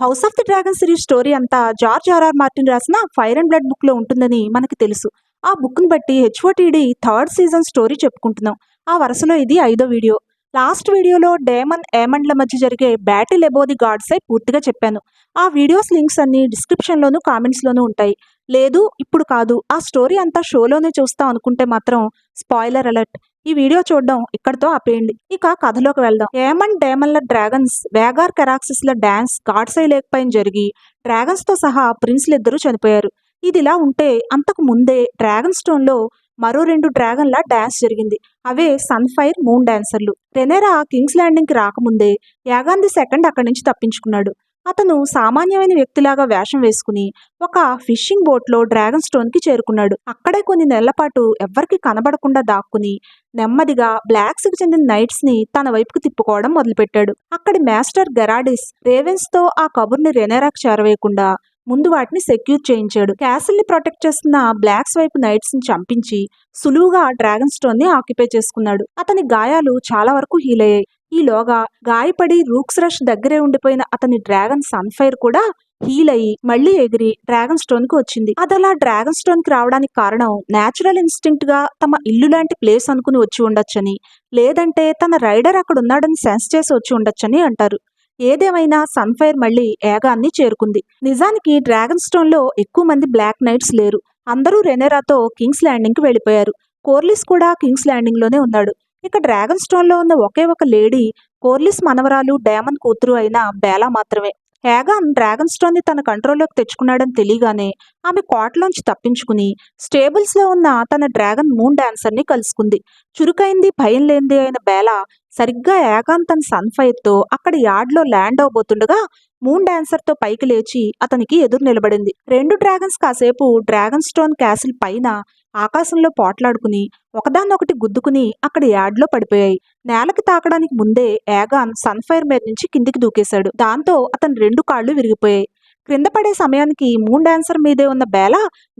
House of the dragon series story అంతా George R R Martin రాసిన fire and blood బుక్లో ఉంటుందని మనకు తెలుసు. ఆ బుక్ని బట్టి హెచ్ఓటీడీ థర్డ్ సీజన్ స్టోరీ చెప్పుకుంటున్నాం. ఆ వరుసలో ఇది ఐదో వీడియో లాస్ట్ వీడియోలో డేమన్ ఏమండ్ల మధ్య జరిగే బ్యాటిల్ ఎబో ది గాడ్స్ అయి పూర్తిగా చెప్పాను. ఆ వీడియోస్ లింక్స్ అన్ని డిస్క్రిప్షన్ కామెంట్స్లోనూ ఉంటాయి. లేదు ఇప్పుడు కాదు. ఆ స్టోరీ అంతా షోలోనే చూస్తాం అనుకుంటే మాత్రం స్పాయిలర్ అలర్ట్. ఈ వీడియో చూడడం ఇక్కడితో ఆపేయండి. ఇక కథలోకి వెళ్దాం. ఏమన్ డేమన్ల డ్రాగన్స్ వేగార్ కెరాక్సిస్ల ల డాన్స్ గాడ్సై లేక్ పైన జరిగి డ్రాగన్స్తో సహా ప్రిన్స్లు ఇద్దరు చనిపోయారు. ఇది ఇలా ఉంటే అంతకు ముందే డ్రాగన్ స్టోన్లో మరో రెండు డ్రాగన్ల డ్యాన్స్ జరిగింది. అవే సన్ఫైర్ మూన్ డాన్సర్లు. రెనేరా కింగ్స్ ల్యాండింగ్కి రాకముందే యాగాంధి సెకండ్ అక్కడి నుంచి తప్పించుకున్నాడు. అతను సామాన్యమైన వ్యక్తిలాగా వేషం వేసుకుని ఒక ఫిషింగ్ బోట్లో డ్రాగన్ స్టోన్కి చేరుకున్నాడు. అక్కడే కొన్ని నెలల పాటు ఎవ్వరికి కనబడకుండా దాక్కుని నెమ్మదిగా బ్లాక్స్కి చెందిన నైట్స్ని తన వైపుకు తిప్పుకోవడం మొదలుపెట్టాడు. అక్కడి మాస్టర్ గెరాడిస్ రేవెన్స్తో ఆ కబుర్ని రెనేరాకు చేరవేయకుండా ముందు వాటిని సెక్యూర్ చేయించాడు. క్యాసిల్ని ప్రొటెక్ట్ చేస్తున్న బ్లాక్స్ వైపు నైట్స్ని చంపించి సులువుగా డ్రాగన్ స్టోన్ని ఆక్యుపై చేసుకున్నాడు. అతని గాయాలు చాలా వరకు హీల్ అయ్యాయి. ఈలోగా గాయపడి రూక్స్ రష్ దగ్గరే ఉండిపోయిన అతని డ్రాగన్ సన్ఫైర్ కూడా హీల్ అయ్యి మళ్ళీ ఎగిరి డ్రాగన్ స్టోన్కి వచ్చింది. అదలా డ్రాగన్ స్టోన్కి రావడానికి కారణం నేచురల్ ఇన్స్టింక్ట్గా తమ ఇల్లు లాంటి ప్లేస్ అనుకుని వచ్చి ఉండొచ్చని లేదంటే తన రైడర్ అక్కడ ఉన్నాడని సెన్స్ చేసి వచ్చి ఉండొచ్చని అంటారు. ఏదేమైనా సన్ఫైర్ మళ్ళీ ఏగాన్ని చేరుకుంది. నిజానికి డ్రాగన్ స్టోన్లో ఎక్కువ మంది బ్లాక్ నైట్స్ లేరు. అందరూ రెనెరాతో కింగ్స్ ల్యాండింగ్కి వెళ్ళిపోయారు. కోర్లిస్ కూడా కింగ్స్ ల్యాండింగ్లోనే ఉన్నాడు. ఇక డ్రాగన్ స్టోన్లో ఉన్న ఒకే ఒక లేడీ కోర్లిస్ మనవరాలు డేమన్ కూతురు అయిన బేలా మాత్రమే. హేగాన్ డ్రాగన్ స్టోన్ని తన కంట్రోల్లోకి తెచ్చుకున్నాడని తెలియగానే ఆమె కోటలోంచి తప్పించుకుని స్టేబుల్స్లో ఉన్న తన డ్రాగన్ మూన్ డాన్సర్ని కలుసుకుంది. చురుకైంది భయం లేనిది అయిన బేల సరిగ్గా ఏగాన్ తన సన్ఫైర్తో అక్కడ యార్డ్లో ల్యాండ్ అవబోతుండగా మూన్ డాన్సర్తో పైకి లేచి అతనికి ఎదురు నిలబడింది. రెండు డ్రాగన్స్ కాసేపు డ్రాగన్ స్టోన్ క్యాసిల్ పైన ఆకాశంలో పోట్లాడుకుని ఒకదాన్నొకటి గుద్దుకుని అక్కడ యార్డ్లో పడిపోయాయి. నేలకి తాకడానికి ముందే ఏగాన్ సన్ఫైర్ మీద నుంచి కిందికి దూకేశాడు. దాంతో అతని రెండు కాళ్ళు విరిగిపోయాయి. క్రింద పడే సమయానికి మూన్ డాన్సర్ మీదే ఉన్న బేల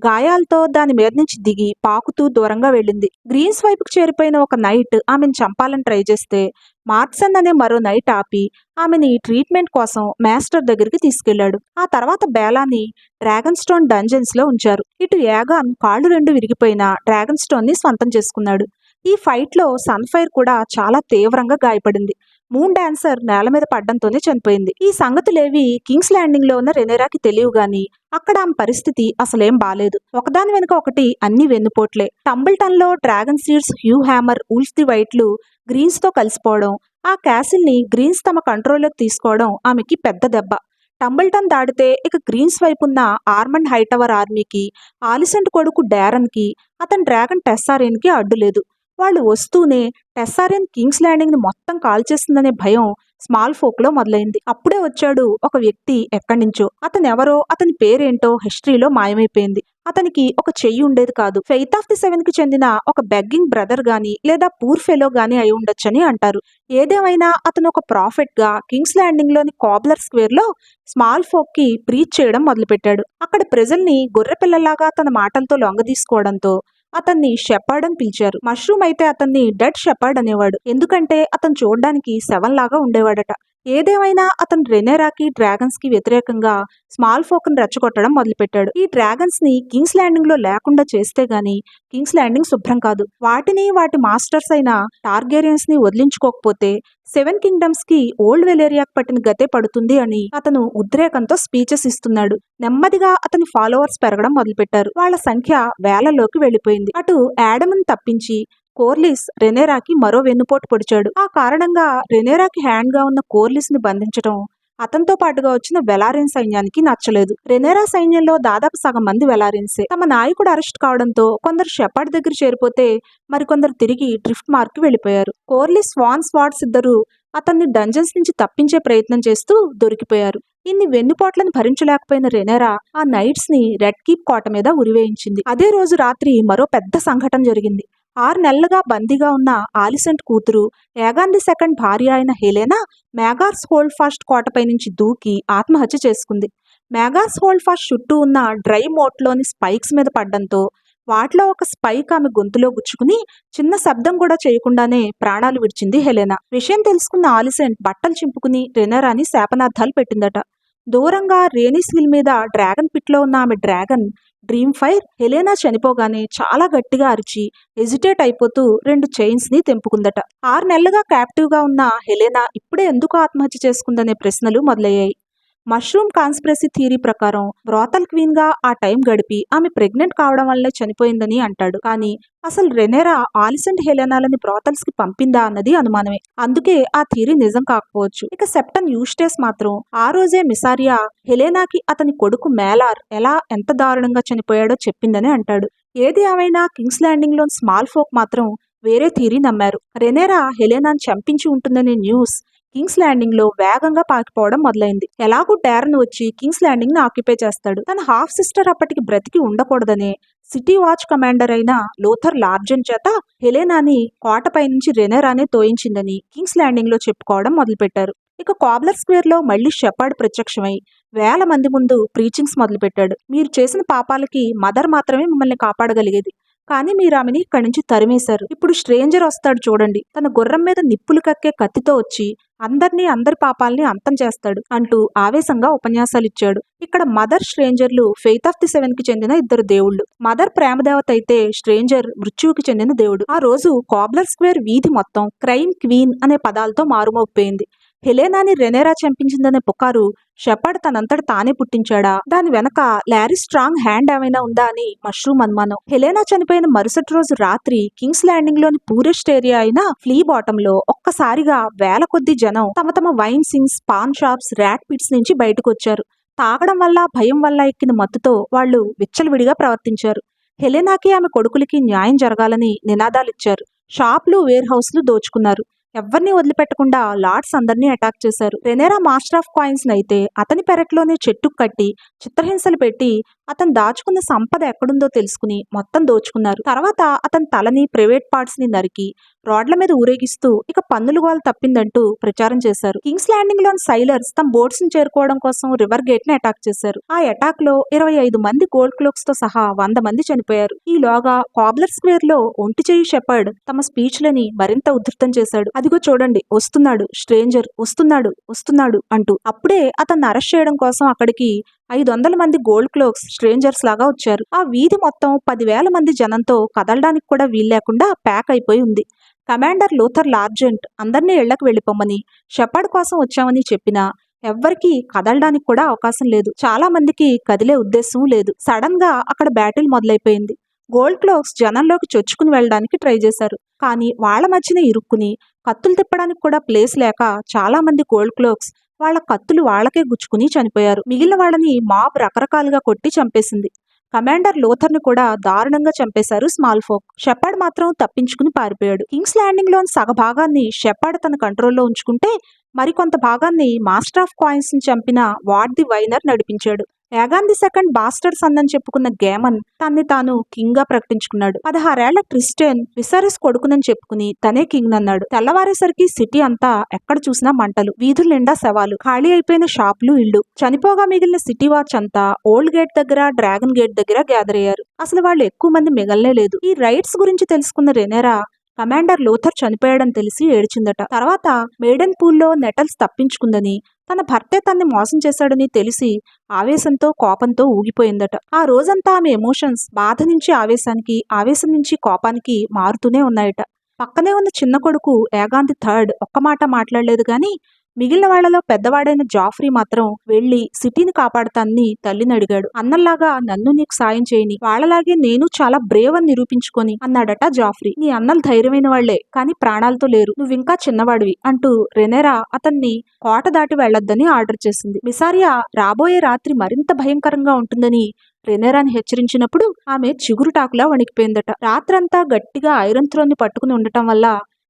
గాయాలతో దాని మీద నుంచి దిగి పాకుతూ దూరంగా వెళ్ళింది. గ్రీన్స్ వైపుకు చేరిపోయిన ఒక నైట్ ఆమెను చంపాలని ట్రై చేస్తే మార్క్సన్ అనే మరో నైట్ ఆపి ఆమెని ట్రీట్మెంట్ కోసం మాస్టర్ దగ్గరికి తీసుకెళ్ళాడు ఆ తర్వాత బేలాని డ్రాగన్ స్టోన్ డంజన్స్లో ఉంచారు. ఇటు యాగాన్ కాళ్ళు రెండు విరిగిపోయిన డ్రాగన్ స్టోన్ని స్వంతం చేసుకున్నాడు. ఈ ఫైట్లో సన్ఫైర్ కూడా చాలా తీవ్రంగా గాయపడింది. మూన్ డాన్సర్ నేల మీద పడ్డంతోనే చనిపోయింది. ఈ సంగతులేవి కింగ్స్ ల్యాండింగ్లో ఉన్న రెనేరాకి తెలియవు గాని అక్కడ ఆమె పరిస్థితి అసలేం బాలేదు. ఒకదాని వెనుక ఒకటి అన్ని వెన్నుపోట్లే. టంబుల్టన్లో dragon seeds Hugh hammer Ulf the వైట్లు గ్రీన్స్తో కలిసిపోవడం ఆ క్యాసిల్ని గ్రీన్స్ తమ కంట్రోల్లోకి తీసుకోవడం ఆమెకి పెద్ద దెబ్బ. టంబుల్టన్ దాడితే ఇక గ్రీన్స్ వైపున్న ఆర్మండ్ హైటవర్ ఆర్మీకి ఆలిసెంట్ కొడుకు డారన్కి అతని డ్రాగన్ టెస్సారేన్కి అడ్డు లేదు వాళ్ళు వస్తూనే టెస్సారెన్ కింగ్స్ ల్యాండింగ్ని మొత్తం కాల్చేస్తుందనే భయం స్మాల్ ఫోక్లో మొదలైంది. అప్పుడే వచ్చాడు ఒక వ్యక్తి ఎక్కడి నుంచో. అతను ఎవరో అతని పేరేంటో హిస్టరీలో మాయమైపోయింది. అతనికి ఒక చెయ్యి ఉండేది కాదు. ఫెయిత్ ఆఫ్ ది సెవెన్కి చెందిన ఒక బెగ్గింగ్ బ్రదర్ గాని లేదా పూర్ ఫెలో గాని అయి ఉండొచ్చని అంటారు. ఏదేమైనా అతను ఒక ప్రాఫిట్గా కింగ్స్ ల్యాండింగ్లోని కాబ్లర్ స్క్వేర్లో స్మాల్ ఫోక్కి ప్రీచ్ చేయడం మొదలుపెట్టాడు. అక్కడ ప్రజల్ని గొర్రె పిల్లలాగా తన మాటలతో లొంగదీసుకోవడంతో అతన్ని షెపర్డ్ అని పిలిచారు. మష్రూమ్ అయితే అతన్ని డెడ్ షెపర్డ్ అనేవాడు. ఎందుకంటే అతను చూడడానికి సెవెన్ లాగా ఉండేవాడట. ఏదేమైనా అతను రెనేరాకి డ్రాగన్స్కి వ్యతిరేకంగా స్మాల్ ఫోకన్ రెచ్చగొట్టడం మొదలుపెట్టాడు. ఈ డ్రాగన్స్ని కింగ్స్ ల్యాండింగ్లో లేకుండా చేస్తే గాని కింగ్స్ ల్యాండింగ్ శుభ్రం కాదు. వాటిని వాటి మాస్టర్స్ అయిన టార్గేరియన్స్ని వదిలించుకోకపోతే సెవెన్ కింగ్డమ్స్కి ఓల్డ్ వెలేరియాకి పట్టిన గతే పడుతుంది అని అతను ఉద్రేకంతో స్పీచెస్ ఇస్తున్నాడు. నెమ్మదిగా అతని ఫాలోవర్స్ పెరగడం మొదలుపెట్టారు. వాళ్ళ సంఖ్య వేలలోకి వెళ్ళిపోయింది అటు యాడమ్ని తప్పించి కోర్లిస్ రెనేరాకి మరో వెన్నుపోటు పొడిచాడు. ఆ కారణంగా రెనేరాకి హ్యాండ్గా ఉన్న కోర్లిస్ని బంధించడం అతనితో పాటుగా వచ్చిన వెలారిన్ సైన్యానికి నచ్చలేదు. రెనేరా సైన్యంలో దాదాపు సగం మంది వెలారిన్సే. తమ నాయకుడు అరెస్ట్ కావడంతో కొందరు షెపర్డ్ దగ్గర చేరిపోతే మరికొందరు తిరిగి డ్రిఫ్ట్ మార్క్ వెళ్ళిపోయారు. వెళ్ళిపోయారు కోర్లిస్ స్వాన్ స్వాట్స్ ఇద్దరు అతన్ని డంజన్స్ నుంచి తప్పించే ప్రయత్నం చేస్తూ దొరికిపోయారు. ఇన్ని వెన్నుపోట్లను భరించలేకపోయిన రెనేరా ఆ నైట్స్ని రెడ్ కీప్ కోట మీద ఉరివేయించింది. అదే రోజు రాత్రి మరో పెద్ద సంఘటన జరిగింది. ఆరు నెలలుగా బందీగా ఉన్న ఆలిసెంట్ కూతురు ఏగాంది సెకండ్ భార్య అయిన హెలెనా మేగార్స్ హోల్డ్ ఫాస్ట్ కోటపై నుంచి దూకి ఆత్మహత్య చేసుకుంది. మేగాస్ హోల్డ్ ఫాస్ట్ చుట్టూ ఉన్న డ్రై మోట్లోని స్పైక్స్ మీద పడడంతో వాటిలో ఒక స్పైక్ ఆమె గొంతులో గుచ్చుకుని చిన్న శబ్దం కూడా చేయకుండానే ప్రాణాలు విడిచింది హెలెనా. విషయం తెలుసుకున్న ఆలిసెంట్ బట్టలు చింపుకుని రెనరాని శాపనార్థాలు పెట్టిందట. దూరంగా రేనిస్ హిల్ మీద డ్రాగన్ పిట్లో ఉన్న ఆమె డ్రాగన్ డ్రీమ్ ఫైర్ హెలెనా చనిపోగానే చాలా గట్టిగా అరిచి హెజిటేట్ అయిపోతూ రెండు చైన్స్ని తెంపుకుందట. ఆరు నెలలుగా క్యాప్టివ్గా ఉన్న హెలెనా ఇప్పుడే ఎందుకు ఆత్మహత్య చేసుకుందనే ప్రశ్నలు మొదలయ్యాయి. మష్రూమ్ కాన్స్పిరసీ థియరీ ప్రకారం బ్రోతల్ క్వీన్గా ఆ టైం గడిపి ఆమె ప్రెగ్నెంట్ కావడం వల్లే చనిపోయిందని అంటాడు. కానీ అసలు రెనేరా ఆలిసెంట్ హెలెనాలని బ్రోతల్స్కి పంపిందా అన్నది అనుమానమే. అందుకే ఆ థియరీ నిజం కాకపోవచ్చు. ఇక సెప్టన్ యూస్టేస్ మాత్రం ఆ రోజే మిసారియా హెలెనాకి అతని కొడుకు మేలార్ ఎలా ఎంత దారుణంగా చనిపోయాడో చెప్పిందని అంటాడు. ఏది ఏమైనా కింగ్స్ ల్యాండింగ్లోని స్మాల్ ఫోక్ మాత్రం వేరే థియరీ నమ్మారు. రెనేరా హెలెనాను చంపించి ఉంటుందనే న్యూస్ కింగ్స్ ల్యాండింగ్లో వేగంగా పాకిపోవడం మొదలైంది. ఎలాగూ డారన్ వచ్చి కింగ్స్ ల్యాండింగ్ని ఆక్యుపై చేస్తాడు. తన హాఫ్ సిస్టర్ అప్పటికి బ్రతికి ఉండకూడదనే సిటీ వాచ్ కమాండర్ అయిన లోథర్ లార్జన్ చేత హెలెనాని కోటపై నుంచి రెనెరానే తోయించిందని కింగ్స్ ల్యాండింగ్లో చెప్పుకోవడం మొదలుపెట్టారు. ఇక కాబ్లర్ స్క్వేర్లో మళ్ళీ షెపర్డ్ ప్రత్యక్షమై వేల మంది ముందు ప్రీచింగ్స్ మొదలుపెట్టాడు. మీరు చేసిన పాపాలకి మదర్ మాత్రమే మిమ్మల్ని కాపాడగలిగేది. కానీ మీరు ఆమెని ఇక్కడి నుంచి తరిమేశారు. ఇప్పుడు స్ట్రేంజర్ వస్తాడు చూడండి. తన గుర్రం మీద నిప్పులు కక్కే కత్తితో వచ్చి అందరినీ అందరి పాపాలని అంతం చేస్తాడు అంటూ ఆవేశంగా ఉపన్యాసాలు ఇచ్చాడు ఇక్కడ మదర్ స్ట్రేంజర్లు ఫెయిత్ ఆఫ్ ది సెవెన్కి చెందిన ఇద్దరు దేవుళ్ళు. మదర్ ప్రేమదేవత అయితే స్ట్రేంజర్ మృత్యువుకి చెందిన దేవుడు. ఆ రోజు కాబ్లర్ స్క్వేర్ వీధి మొత్తం క్రైమ్ క్వీన్ అనే పదాలతో మారుమోగిపోయింది. హెలేనాని రెనేరా చంపించిందనే పుకారు షెపర్డ్ తనంతట తానే పుట్టించాడా? దాని వెనక లారీ స్ట్రాంగ్ హ్యాండ్ ఏమైనా ఉందా అని మష్రూమ్ అనుమానం. హెలేనా చనిపోయిన మరుసటి రోజు రాత్రి కింగ్స్ ల్యాండింగ్లోని పూరెస్ట్ ఏరియా అయిన ఫ్లీ బాటమ్లో ఒక్కసారిగా వేల కొద్ది జనం తమ తమ wine sinks pawn shops rat pits నుంచి బయటకు వచ్చారు. తాగడం వల్ల భయం వల్ల ఎక్కిన మత్తుతో వాళ్ళు విచ్చలవిడిగా ప్రవర్తించారు. హెలెనాకి ఆమె కొడుకులకి న్యాయం జరగాలని నినాదాలిచ్చారు షాప్లు వేర్ హౌస్లు దోచుకున్నారు. ఎవరిని వదిలిపెట్టకుండా లార్డ్స్ అందరినీ అటాక్ చేశారు. రెనేరా మాస్టర్ ఆఫ్ కాయిన్స్ అయితే అతని పెరట్లోనే చెట్టుకు కట్టి చిత్రహింసలు పెట్టి అతను దాచుకున్న సంపద ఎక్కడుందో తెలుసుకుని మొత్తం దోచుకున్నారు. తర్వాత అతని తలని ప్రైవేట్ పార్ట్స్ని నరికి రాడ్ల మీద ఊరేగిస్తూ ఇక పన్నులు గోల తప్పిందంటూ ప్రచారం చేశారు. కింగ్స్ ల్యాండింగ్లోని సైలర్స్ తమ బోట్స్ని చేరుకోవడం కోసం రివర్ గేట్ని అటాక్ చేశారు. ఆ అటాక్లో ఇరవై ఐదు మంది గోల్డ్ క్లోక్స్తో సహా వంద మంది చనిపోయారు. ఈలోగా కాబ్లర్ స్క్వేర్లో ఒంటి చేయి షెపర్డ్ తమ స్పీచ్ లని మరింత ఉధృతం చేశాడు. అదిగో చూడండి వస్తున్నాడు స్ట్రేంజర్ వస్తున్నాడు వస్తున్నాడు అంటూ అప్పుడే అతన్ని అరెస్ట్ చేయడం కోసం అక్కడికి ఐదు వందల మంది గోల్డ్ క్లోక్స్ స్ట్రేంజర్స్ లాగా వచ్చారు. ఆ వీధి మొత్తం పదివేల మంది జనంతో కదలడానికి కూడా వీల్లేకుండా ప్యాక్ అయిపోయి ఉంది. కమాండర్ లూథర్ లార్జెంట్ అందరినీ ఇళ్ళకు వెళ్ళిపోమని షెపర్డ్ కోసం వచ్చామని చెప్పినా ఎవ్వరికీ కదలడానికి కూడా అవకాశం లేదు. చాలా మందికి కదిలే ఉద్దేశం లేదు. సడన్గా అక్కడ బ్యాటిల్ మొదలైపోయింది. గోల్డ్ క్లోక్స్ జనంలోకి చొచ్చుకుని వెళ్ళడానికి ట్రై చేశారు. కానీ వాళ్ళ మధ్యన ఇరుక్కుని కత్తులు తిప్పడానికి కూడా ప్లేస్ లేక చాలా మంది గోల్డ్ క్లోక్స్ వాళ్ళ కత్తులు వాళ్ళకే గుచ్చుకుని చనిపోయారు. మిగిలిన వాళ్ళని మాబ్ రకరకాలుగా కొట్టి చంపేసింది. కమాండర్ లోథర్ను కూడా దారుణంగా చంపేశారు స్మాల్ ఫోక్. షెపర్డ్ మాత్రం తప్పించుకుని పారిపోయాడు. కింగ్స్ ల్యాండింగ్లోని సగ భాగాన్ని తన కంట్రోల్లో ఉంచుకుంటే మరికొంత భాగాన్ని మాస్టర్ ఆఫ్ కాయిన్స్ని చంపిన వార్డ్ ది వైనర్ నడిపించాడు. యాగాన్ ది సెకండ్ బాస్టర్స్ అందని చెప్పుకున్న గేమన్ తన్ని తాను కింగ్గా ప్రకటించుకున్నాడు. పదహారేళ్ళ క్రిస్టియన్ విసరస్ కొడుకునని చెప్పుకుని తనే కింగ్ అన్నాడు. తెల్లవారేసరికి సిటీ అంతా ఎక్కడ చూసినా మంటలు వీధుల నిండా శవాలు ఖాళీ అయిపోయిన షాపులు ఇళ్ళు. చనిపోగా మిగిలిన సిటీ వాచ్ అంతా ఓల్డ్ గేట్ దగ్గర డ్రాగన్ గేట్ దగ్గర గ్యాదర్ అయ్యారు. అసలు వాళ్ళు ఎక్కువ మంది మిగలనే లేదు. ఈ రైట్స్ గురించి తెలుసుకున్న రెనేరా కమాండర్ లోథర్ చనిపోయాడని తెలిసి ఏడ్చిందట. తర్వాత మేడన్ పూల్లో నెటల్స్ తప్పించుకుందని తన భర్తే తన్ని మోసం చేశాడని తెలిసి ఆవేశంతో కోపంతో ఊగిపోయిందట. ఆ రోజంతా ఆమె ఎమోషన్స్ బాధ నుంచి ఆవేశానికి ఆవేశం నుంచి కోపానికి మారుతూనే ఉన్నాయట. పక్కనే ఉన్న చిన్న కొడుకు ఏగాంతి థర్డ్ ఒక్క మాట మాట్లాడలేదు కానీ మిగిలిన వాళ్ళలో పెద్దవాడైన జాఫ్రీ మాత్రం వెళ్ళి సిటీని కాపాడతానని తల్లిని అడిగాడు. అన్నల్లాగా నన్ను నీకు సాయం చేయని వాళ్ళలాగే నేను చాలా బ్రేవ్ అని నిరూపించుకొని అన్నాడట జాఫ్రీ. నీ అన్నలు ధైర్యమైన వాళ్ళే కానీ ప్రాణాలతో లేరు. నువ్వింకా చిన్నవాడివి అంటూ రెనెరా అతన్ని కోట దాటి వెళ్ళొద్దని ఆర్డర్ చేసింది. మిసారియా రాబోయే రాత్రి మరింత భయంకరంగా ఉంటుందని రెనెరాని హెచ్చరించినప్పుడు ఆమె చిగురుటాకులా వణికిపోయిందట. రాత్రంతా గట్టిగా ఐరన్ త్రోన్ని పట్టుకుని ఉండటం వల్ల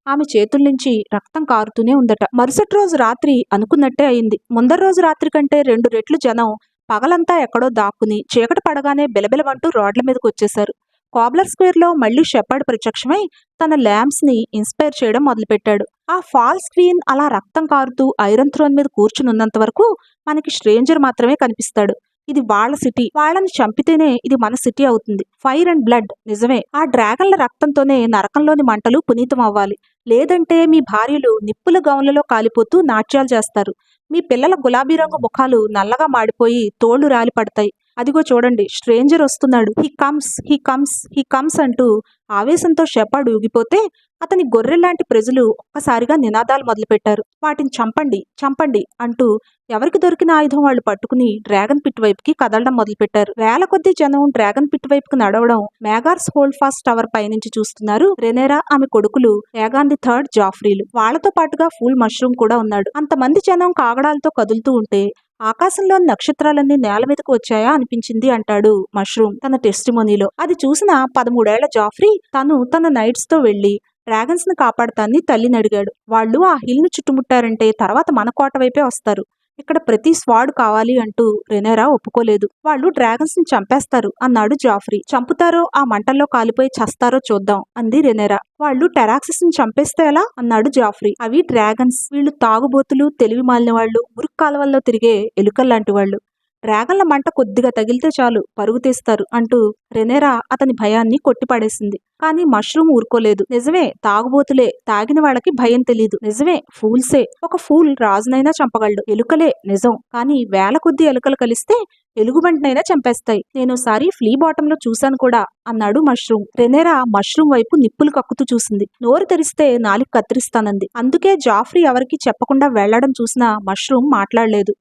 ఆమె చేతుల నుంచి రక్తం కారుతూనే ఉందట. మరుసటి రోజు రాత్రి అనుకున్నట్టే అయింది. ముందర రోజు రాత్రి కంటే రెండు రెట్లు జనం పగలంతా ఎక్కడో దాక్కుని చీకటి పడగానే బెలబెలమంటూ రోడ్ల మీదకి వచ్చేశారు. కాబ్లర్ స్క్వేర్లో మళ్ళీ మళ్ళీ షెపర్డ్ ప్రత్యక్షమై తన ల్యాంప్స్ని ఇన్స్పైర్ చేయడం మొదలుపెట్టాడు. ఆ ఫాల్ స్క్రీన్ అలా రక్తం కారుతూ ఐరన్ థ్రోన్ మీద కూర్చునున్నంత వరకు మనకి స్ట్రేంజర్ మాత్రమే కనిపిస్తాడు. ఇది వాళ్ళ సిటీ. వాళ్ళని చంపితేనే ఇది మన సిటీ అవుతుంది. Fire and blood. నిజమే. ఆ డ్రాగన్ల రక్తంతోనే నరకంలోని మంటలు పునీతం అవ్వాలి లేదంటే మీ భార్యలు నిప్పుల గౌన్లలో కాలిపోతూ నాట్యాలు చేస్తారు. మీ పిల్లల గులాబీ రంగు ముఖాలు నల్లగా మాడిపోయి తోళ్ళు రాలి పడతాయి అదిగో చూడండి స్ట్రేంజర్ వస్తున్నాడు. He comes he comes he comes అంటూ ఆవేశంతో షెపాడు ఊగిపోతే అతని గొర్రెలాంటి ప్రజలు ఒక్కసారిగా నినాదాలు మొదలుపెట్టారు. వాటిని చంపండి చంపండి అంటూ ఎవరికి దొరికిన ఆయుధం వాళ్ళు పట్టుకుని డ్రాగన్ పిట్ వైపుకి కదలడం మొదలుపెట్టారు. వేల కొద్ది జనం డ్రాగన్ పిట్ వైపుకి నడవడం మేగార్స్ హోల్డ్ ఫాస్ట్ టవర్ పైనుంచి చూస్తున్నారు. రెనేరా ఆమె కొడుకులు ఏగాన్ ది థర్డ్ జాఫ్రీలు. వాళ్ళతో పాటుగా ఫుల్ మష్రూమ్ కూడా ఉన్నాడు. అంతమంది జనం కాగడాలతో కదులుతూ ఉంటే ఆకాశంలోని నక్షత్రాలన్నీ నేల మీదకు వచ్చాయా అనిపించింది అంటాడు మష్రూమ్ తన టెస్టిమోనీలో. అది చూసిన పదమూడేళ్ళ జాఫ్రీ తను తన నైట్స్తో వెళ్ళి డ్రాగన్స్ను కాపాడతాన్ని తల్లిని అడిగాడు. వాళ్ళు ఆ హిల్ను చుట్టుముట్టారంటే తర్వాత మన కోట వైపే వస్తారు. ఇక్కడ ప్రతి స్వాడ్ కావాలి అంటూ రెనేరా ఒప్పుకోలేదు. వాళ్ళు డ్రాగన్స్ని చంపేస్తారు అన్నాడు జాఫ్రీ. చంపుతారో ఆ మంటల్లో కాలిపోయి చస్తారో చూద్దాం అంది రెనేరా. వాళ్ళు టెరాక్సిస్ని చంపేస్తే ఎలా? అన్నాడు జాఫ్రీ. అవి డ్రాగన్స్. వీళ్ళు తాగుబోతులు తెలివి మాలిన వాళ్ళు మురుగు కాలువల్లో తిరిగే ఎలుకల్లాంటి వాళ్ళు. డ్రాగన్ల మంట కొద్దిగా తగిలితే చాలు పరుగు తీస్తారు అంటూ రెనేరా అతని భయాన్ని కొట్టిపడేసింది. కానీ మష్రూమ్ ఊరుకోలేదు. నిజమే తాగుబోతులే తాగిన వాళ్ళకి భయం తెలీదు. నిజమే ఫూల్సే. ఒక ఫూల్ రాజునైనా చంపగలడు. ఎలుకలే నిజం. కానీ వేల కొద్ది ఎలుకలు కలిస్తే ఎలుగుబంటినైనా చంపేస్తాయి. నేనోసారి ఫ్లీ బాటంలో చూశాను కూడా అన్నాడు మష్రూమ్. రెనేరా మష్రూమ్ వైపు నిప్పులు కక్కుతూ చూసింది. నోరు తెరిస్తే నాలుగు కత్తిరిస్తానంది. అందుకే జాఫ్రీ ఎవరికి చెప్పకుండా వెళ్ళడం చూసిన మష్రూమ్ మాట్లాడలేదు.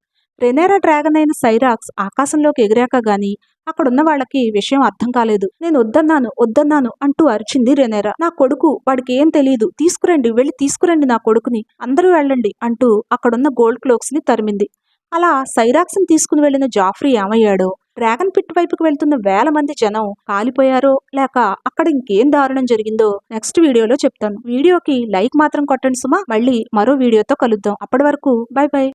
రెనేరా డ్రాగన్ అయిన సైరాక్స్ ఆకాశంలోకి ఎగిరాక గాని అక్కడున్న వాళ్ళకి విషయం అర్థం కాలేదు. నేను వద్దన్నాను వద్దన్నాను అంటూ అరిచింది రెనేరా నా కొడుకు వాడికి ఏం తెలియదు తీసుకురండి వెళ్ళి తీసుకురండి నా కొడుకుని అందరూ వెళ్ళండి అంటూ అక్కడున్న గోల్డ్ క్లోక్స్ని తరిమింది. అలా సైరాక్స్ని తీసుకుని వెళ్ళిన జాఫ్రీ ఏమయ్యాడో? డ్రాగన్ పిట్ వైపుకు వెళ్తున్న వేల మంది జనం కాలిపోయారో? లేక అక్కడ ఇంకేం దారుణం జరిగిందో? నెక్స్ట్ వీడియోలో చెప్తాను. వీడియోకి లైక్ మాత్రం కొట్టండి సుమా. మళ్ళీ మరో వీడియోతో కలుద్దాం. అప్పటి వరకు బై బై.